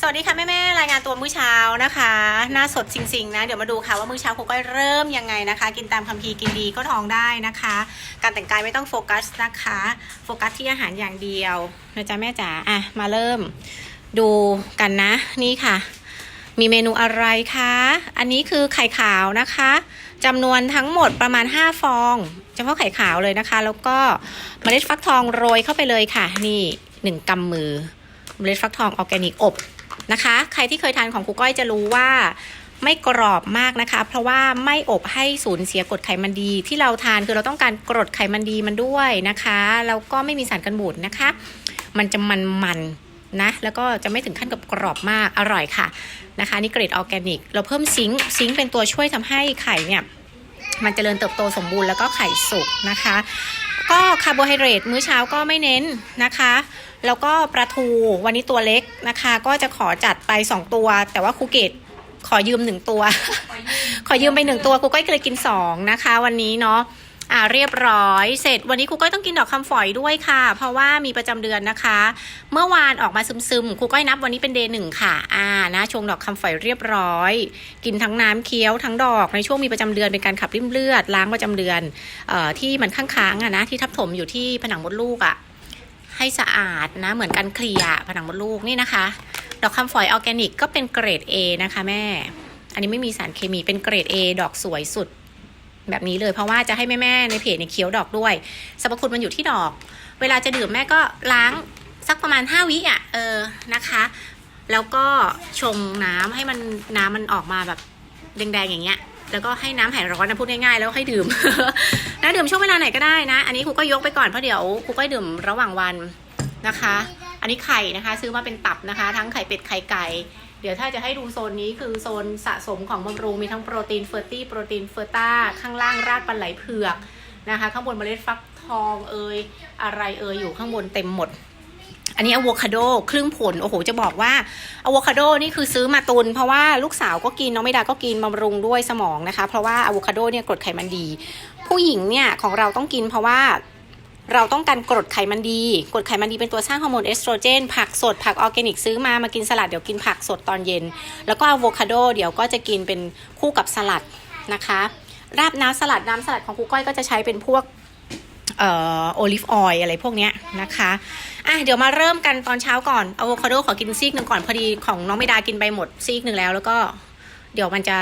สวัสดีค่ะแม่แม่รายงานตัวมื้อเช้านะคะ หน้าสดจริงๆนะ เดี๋ยวมาดูค่ะว่ามื้อเช้าครูก้อยเริ่มยังไงนะคะ กินตามคำพีร์กินดีก็ท้องได้นะคะ การแต่งกายไม่ต้องโฟกัสนะคะ โฟกัสที่อาหารอย่างเดียวนะจ๊ะแม่จ๋าอะมาเริ่มดูกันนะ นี่ค่ะ มีเมนูอะไรคะ อันนี้คือไข่ขาวนะคะจำนวนทั้งหมดประมาณ 5 ฟอง เฉพาะไข่ขาวเลยนะคะ แล้วก็เมล็ดฟักทองโรยเข้าไปเลยค่ะ นี่หนึ่งกำมือเมล็ดฟักทองออร์แกนิกอบ นะคะ ใครที่เคยทานของครูก้อยจะรู้ว่าไม่กรอบมากนะคะ เพราะว่าไม่อบให้สูญเสียกรดไขมันดี ที่เราทานคือเราต้องการกรดไขมันดีมันด้วยนะคะแล้วก็ไม่มีสารกันบูดนะคะ มันจะมันๆนะแล้วก็จะไม่ถึงขั้นกับกรอบมากอร่อยค่ะนะคะนี่เกรดออร์แกนิก เราเพิ่มซิงค์ซิงค์เป็นตัวช่วยทำให้ไข่เนี่ยมันจเจริญเติบโตสมบูรณ์แล้วก็ไข่สุกนะคะ ก็คาร์โบไฮเดรตมื้อเช้าก็ไม่เน้นนะคะ แล้วก็ปลาทูวันนี้ตัวเล็กนะคะ ก็จะขอจัดไป 2 ตัว แต่ว่าครูเกตขอยืม 1 ตัว ขอยืมไป 1 ตัวครูก้อยก็เลยกิน 2 นะคะ วันนี้เนาะ อ่าเรียบร้อย เสร็จวันนี้ครูก้อยต้องกินดอกคำฝอยด้วยค่ะ เพราะว่ามีประจำเดือนนะคะ เมื่อวานออกมาซึมๆครูก้อยนับวันนี้เป็นเดย์หนึ่งค่ะ อ่านะชงดอกคำฝอยเรียบร้อย กินทั้งน้ำเคี้ยวทั้งดอกในช่วงมีประจำเดือนเป็นการขับริ่มเลือดล้างประจำเดือนเอ่อที่มันค้างๆอะนะที่ทับถมอยู่ที่ผนังมดลูกอะให้สะอาดนะเหมือนกันเคลียร์ผนังมดลูกนี่นะคะ ดอกคำฝอยออร์แกนิกก็เป็นเกรด A นะคะแม่ อันนี้ไม่มีสารเคมีเป็นเกรด A ดอกสวยสุด แบบนี้เลยเพราะว่าจะให้แม่ๆในเพจเนี่ยเคี้ยวดอกด้วยสรรพคุณมันอยู่ที่ดอก เวลาจะดื่มแม่ก็ล้างสักประมาณ 5 วิอะเออนะคะ แล้วก็ชงน้ำให้มันน้ำมันออกมาแบบแดงๆอย่างเงี้ยแล้วก็ให้น้ำหายร้อนนะพูดง่ายๆแล้วให้ดื่มนะดื่มช่วงเวลาไหนก็ได้นะ อันนี้ครูก็ยกไปก่อนเพราะเดี๋ยวครูก็ดื่มระหว่างวันนะคะ อันนี้ไข่นะคะ ซื้อมาเป็นตับนะคะ ทั้งไข่เป็ดไข่ไก่ เดี๋ยวถ้าจะให้ดูโซนนี้คือโซนสะสมของบำรุงมีทั้งโปรตีนเฟอร์ตี้โปรตีนเฟอร์ต้าข้างล่างรากปลาไหลเผือกนะคะ ข้างบนเมล็ดฟักทองเอยอะไรเอยอยู่ข้างบนเต็มหมด อันนี้อะโวคาโดครึ่งผล โอ้โห จะบอกว่าอะโวคาโดนี่คือซื้อมาตุน เพราะว่าลูกสาวก็กิน น้องไม่ดาก็กินบำรุงด้วยสมองนะคะ เพราะว่าอะโวคาโดเนี่ยกรดไขมันดี ผู้หญิงเนี่ยของเราต้องกินเพราะว่า เราต้องการกรดไขมันดี กรดไขมันดีเป็นตัวสร้างฮอร์โมนเอสโตรเจน ผักสด ผักออร์แกนิกซื้อมา มากินสลัด เดี๋ยวกินผักสดตอนเย็น แล้วก็อะโวคาโด เดี๋ยวก็จะกินเป็นคู่กับสลัดนะคะ ราดน้ำสลัดน้ำสลัดของครูก้อยก็จะใช้เป็นพวกเอ่อโอลิฟออยล์อะไรพวกนี้นะคะ อะเดี๋ยวมาเริ่มกันตอนเช้าก่อนอะโวคาโดขอกินซีกหนึ่งก่อนพอดีของน้องไม่ดากินไปหมดซีกหนึ่งแล้ว แล้วก็เดี๋ยวมันจะ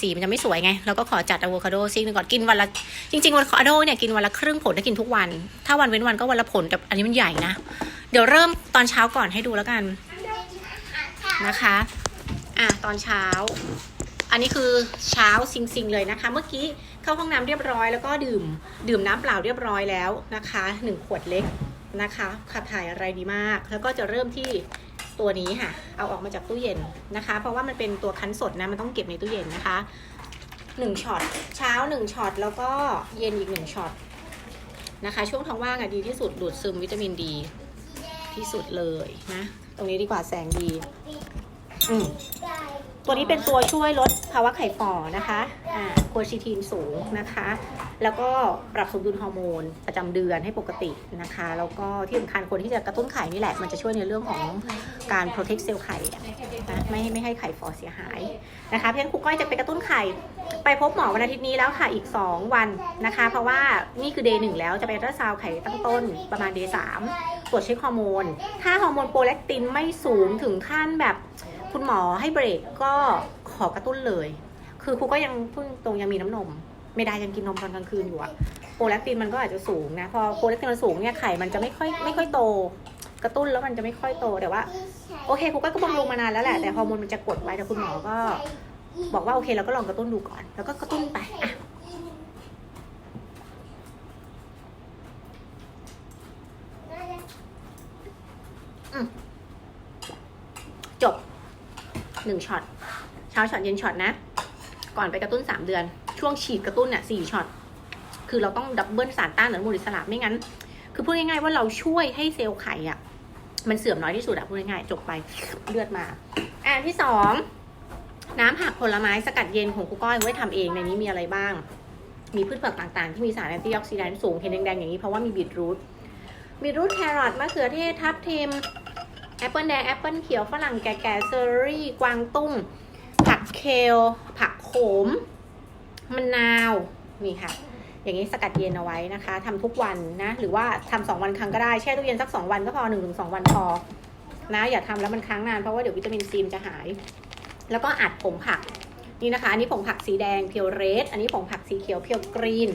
สีมันจะไม่สวยไงแล้วก็ขอจัดอะโวคาโดซีกหนึ่งก่อนกินวันละ จริงๆอะโวคาโดเนี่ยกินวันละครึ่งผลถ้ากินทุกวัน ถ้าวันเว้นวันก็วันละผลแต่อันนี้มันใหญ่นะ เดี๋ยวเริ่มตอนเช้าก่อนให้ดูแล้วกันนะคะ อะตอนเช้า อันนี้คือเช้าซิงๆเลยนะคะ เมื่อกี้เข้าห้องน้ำเรียบร้อยแล้วก็ดื่ม ดื่มน้ำเปล่าเรียบร้อยแล้วนะคะหนึ่งขวดเล็ก นะคะขับถ่ายอะไรดีมาก แล้วก็จะเริ่มที่ตัวนี้ค่ะ เอาออกมาจากตู้เย็นนะคะ เพราะว่ามันเป็นตัวคั้นสดนะ มันต้องเก็บในตู้เย็นนะคะหนึ่งช็อต เช้าหนึ่งช็อต แล้วก็เย็นอีกหนึ่งช็อตนะคะ ช่วงท้องว่างอะดีที่สุด ดูดซึมวิตามินดีที่สุดเลยนะ ตรงนี้ดีกว่าแสงดี อืมตัวนี้เป็นตัวช่วยลดภาวะไข่ฝ่อนะคะ อ่าโคชิทีนสูงนะคะ แล้วก็ปรับสมดุลฮอร์โมนประจำเดือนให้ปกตินะคะ แล้วก็ที่สำคัญคนที่จะกระตุ้นไข่นี่แหละ มันจะช่วยในเรื่องของการ protect เซลล์ไข่นะไม่ให้ไม่ให้ไข่ฝ่อเสียหายนะคะเพราะฉะนั้นครูก้อยจะไปกระตุ้นไข่ ไปพบหมอวันอาทิตย์นี้แล้วค่ะอีก 2 วันนะคะ เพราะว่านี่คือเดย์หนึ่งแล้วจะไปรัซาวไข่ตั้งต้นประมาณเดย์สามตรวจเช็คฮอร์โมน ถ้าฮอร์โมนโปรแลคตินไม่สูงถึงขั้นแบบคุณหมอให้เบรกก็ขอกระตุ้นเลย คือครูก็ยังพิ่งตรงยังมีน้ำนม ไม่ได้ยังกินนมตอนกลางคืนอยู่อะโปรแลคตินมันก็อาจจะสูงนะ พอโปรแลคตินมันสูงเนี่ยไข่มันจะไม่ค่อยไม่ค่อยโต กระตุ้นแล้วมันจะไม่ค่อยโตแต่ว่า โอเคครูก็ก็บำรุงมานานแล้วแหละแต่ฮอร์โมนมันจะกดไว้แต่คุณหมอก็ บอกว่าโอเคเราก็ลองกระตุ้นดูก่อน แล้วก็กระตุ้นไปอะจบหนึ่งช็อตเช้าช็อตเย็นช็อตนะ ก่อนไปกระตุ้นสามเดือน ช่วงฉีดกระตุ้นเนี่ยสี่ช็อตคือเราต้องดับเบิลสารต้านอนุมูลอิสระไม่งั้น คือพูดง่ายๆว่าเราช่วยให้เซลล์ไข่อะมันเสื่อมน้อยที่สุดอะพูดง่ายๆจบไปเลือดมาอันที่สองน้ำผักผลไม้สกัดเย็นของครูก้อยไว้ทำเองในนี้มีอะไรบ้าง มีพืชผักต่างๆ ที่มีสารแอนตี้ออกซิแดนต์สูงเห็นแดงๆอย่างนี้เพราะว่ามีบีทรูทบีทรูทแครอทมะเขือเทศทับทิมแอปเปิลแดงแอปเปิลเขียวฝรั่งแก่ๆเซอร์รี่กวางตุ้งผักเคลผักโขม มะนาวนี่ค่ะ อย่างนี้สกัดเย็นเอาไว้นะคะทำทุกวันนะ หรือว่าทำสองวันครั้งก็ได้แช่ตู้เย็นสักสองวันก็พอหนึ่งถึงสองวันพอนะ อย่าทำแล้วมันค้างนานเพราะว่าเดี๋ยววิตามินซีมจะหาย แล้วก็อัดผงผักนี่นะคะ อันนี้ผงผักสีแดงเพียวเรดอันนี้ผงผักสีเขียวเพียวกรีน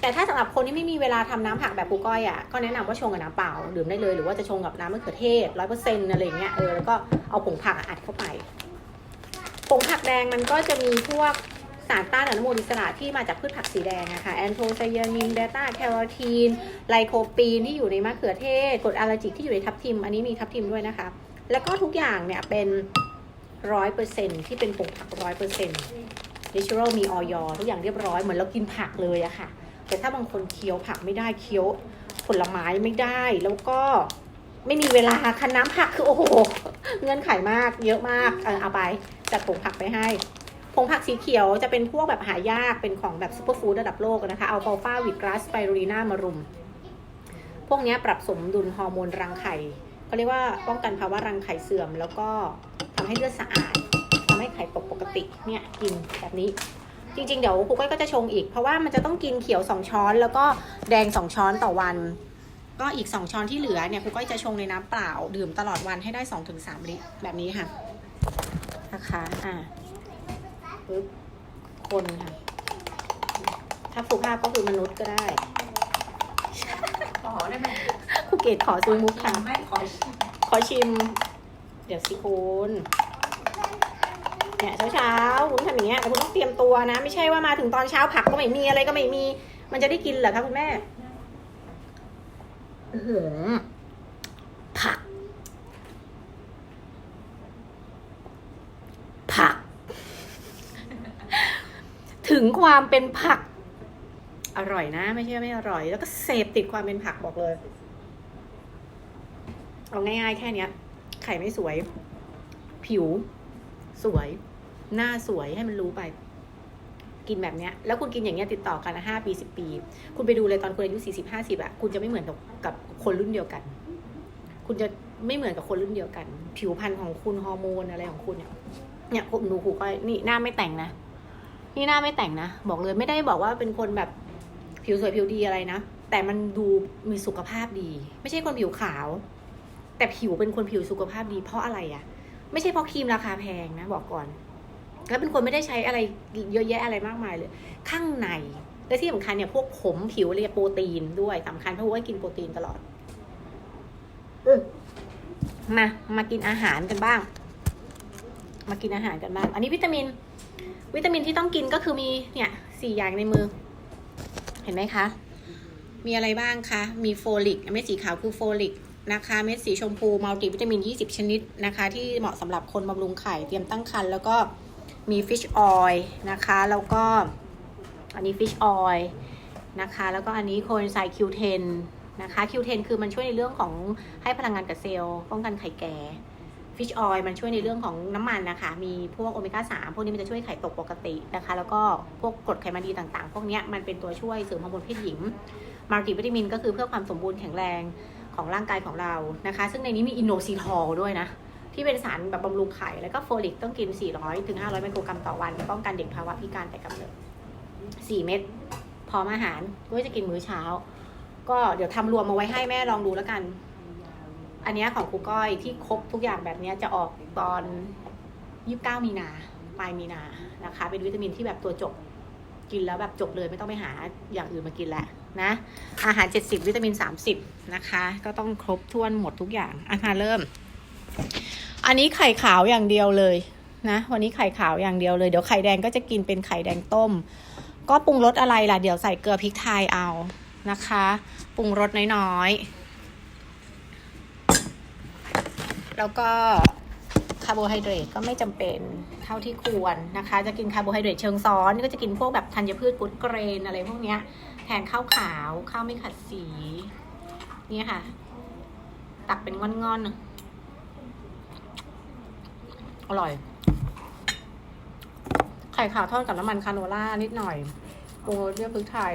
แต่ถ้าสำหรับคนที่ไม่มีเวลาทำน้ำผักแบบปูก้อยอะก็แนะนำว่าชงกับน้ำเปล่าดื่มได้เลยหรือว่าจะชงกับน้ำมะเขือเทศร้อยเปอร์เซ็นต์อะไรเงี้ยเออแล้วก็เอาผงผักอัดเข้าไปผงผักแดงมันก็จะมีพวก สารต้านอนุมูลอิสระที่มาจากพืชผักสีแดงอะค่ะแอนโทไซยานินเบต้าแคโรทีน ไลโคปีนที่อยู่ในมะเขือเทศกรดอะลาจิกที่อยู่ในทับทิม อันนี้มีทับทิมด้วยนะคะ แล้วก็ทุกอย่างเนี่ยเป็นร้อยเปอร์เซ็นที่เป็นผงผักร้อยเปอร์เซ็นต์ natural มีออยอทุกอย่างเรียบร้อยเหมือนเรากินผักเลยอะค่ะ แต่ถ้าบางคนเคี้ยวผักไม่ได้เคี้ยวผลไม้ไม่ได้แล้วก็ไม่มีเวลาคันน้ำผักคือโอ้โหเงื่อนไขมากเยอะมากเออเอาไปจัดผงผักไปให้ ผงผักสีเขียวจะเป็นพวกแบบหายากเป็นของแบบซูเปอร์ฟู้ดระดับโลกนะคะเอัลฟาฟาวิดกรัสไปรูลีนามารุม พวกนี้ปรับสมดุลฮอร์โมนรังไข่เขาเรียกว่าป้องกันภาวะรังไข่เสื่อม แล้วก็ทำให้เลือดสะอาดทำให้ไข่ตกปกติเนี่ยกินแบบนี้จริงๆ เดี๋ยวครูก้อยก็จะชงอีก เพราะว่ามันจะต้องกินเขียว 2 ช้อน แล้วก็แดง 2 ช้อนต่อวัน ก็อีก 2 ช้อนที่เหลือเนี่ยครูก้อยจะชงในน้ำเปล่า ดื่มตลอดวันให้ได้ 2-3 ลิตรแบบนี้ค่ะนะคะอ่า ปึ๊บคนค่ะ ถ้าสุภาพก็คือมนุษย์ก็ได้ ขอได้ไหมครูเกดขอซื้อมุกค่ะ ไม่ขอชิมขอชิม เดี๋ยวสิคุณเนี่ยเช้าเช้าๆคุณทำอย่างเงี้ยแต่คุณต้องเตรียมตัวนะ ไม่ใช่ว่ามาถึงตอนเช้าผักก็ไม่มีอะไรก็ไม่มี มันจะได้กินเหรอคะคุณแม่ อื้อหือผัก ผัก ถึ งความเป็นผัก อร่อยนะ ไม่ใช่ไม่อร่อย แล้วก็เสพติดความเป็นผักบอกเลย เอาง่ายๆ แค่เนี้ย ไข่ไม่สวย ผิว สวย หน้าสวยให้มันรู้ไป กินแบบเนี้ย แล้วคุณกินอย่างเงี้ยติดต่อกันห้าปีสิบปี คุณไปดูเลยตอนคุณอายุสี่สิบห้าสิบอะคุณจะไม่เหมือนกับคนรุ่นเดียวกัน คุณจะไม่เหมือนกับคนรุ่นเดียวกัน ผิวพรรณของคุณฮอร์โมนอะไรของคุณเนี่ยเนี่ยผมดูครูก็นี่หน้าไม่แต่งนะ นี่หน้าไม่แต่งนะ บอกเลยไม่ได้บอกว่าเป็นคนแบบผิวสวยผิวดีอะไรนะ แต่มันดูมีสุขภาพดี ไม่ใช่คนผิวขาว แต่ผิวเป็นคนผิวสุขภาพดีเพราะอะไรอะไม่ใช่เพราะครีมราคาแพงนะ บอกก่อน แล้วเป็นคนไม่ได้ใช้อะไรเยอะแยะอะไรมากมายเลย ข้างในและที่สำคัญเนี่ยพวกผมผิวเรียกโปรตีนด้วยสำคัญเพราะว่ากินโปรตีนตลอดอมมามากินอาหารกันบ้าง มากินอาหารกันบ้าง อันนี้วิตามิน วิตามินที่ต้องกินก็คือมีเนี่ยสี่อย่างในมือ เห็นไหมคะ มีอะไรบ้างคะ มีโฟลิกเม็ดสีขาวคือโฟลิกนะคะเม็ดสีชมพูมัลติวิตามิน 20 ชนิดนะคะ ที่เหมาะสำหรับคนบำรุงไข่เตรียมตั้งครรภ์แล้วก็มีฟิชออยล์นะคะ แล้วก็อันนี้ฟิชออยล์นะคะ แล้วก็อันนี้โคเอนไซม์ Q10 นนะคะ Q10 คือมันช่วยในเรื่องของให้พลังงานกับเซลล์ป้องกันไข่แก่ ฟิชออยล์มันช่วยในเรื่องของน้ำมันนะคะ มีพวกโอเมก้า3พวกนี้มันจะช่วยไข่ตกปกตินะคะ แล้วก็พวกกรดไขมันดีต่างๆ พวกนี้มันเป็นตัวช่วยเสริมฮอร์โมนเพศหญิง มัลติวิตามินก็คือเพื่อความสมบูรณ์แข็งแรงของร่างกายของเรานะคะ ซึ่งในนี้มีอินโนซีทอลด้วยนะ ที่เป็นสารแบบบำรุงไข่ แล้วก็โฟลิกต้องกิน 400ถึง500 ไมโครกรัมต่อวัน ป้องกันเด็กภาวะพิการแต่กำเนิด4 เม็ดพร้อมอาหารก็จะกินมื้อเช้า ก็เดี๋ยวทำรวมมาไว้ให้แม่ลองดูแล้วกัน อันนี้ของครูก้อยที่ครบทุกอย่างแบบนี้จะออกตอน 29 มีนาปลายมีนานะคะ เป็นวิตามินที่แบบตัวจบกินแล้วแบบจบเลยไม่ต้องไปหาอย่างอื่นมากินแล้วนะ อาหาร 70 วิตามิน 30 นะคะ ก็ต้องครบถ้วนหมดทุกอย่างอาหารเริ่ม อันนี้ไข่ขาวอย่างเดียวเลยนะวันนี้ไข่ขาวอย่างเดียวเลยเดี๋ยวไข่แดงก็จะกินเป็นไข่แดงต้ม ก็ปรุงรสอะไรล่ะเดี๋ยวใส่เกลือพริกไทยเอานะคะ ปรุงรสน้อยๆ แล้วก็คาร์โบไฮเดรตก็ไม่จำเป็นเท่าที่ควรนะคะ จะกินคาร์โบไฮเดรตเชิงซ้อน ก็จะกินพวกแบบธัญพืชกุดเกรนอะไรพวกเนี้ย แทนข้าวขาวข้าวไม่ขัดสี นี่ค่ะ ตักเป็นง่อนๆ อร่อย ไข่ขาวทอดกับน้ำมันคาโนล่านิดหน่อยปรุงรสด้วยพริกไทย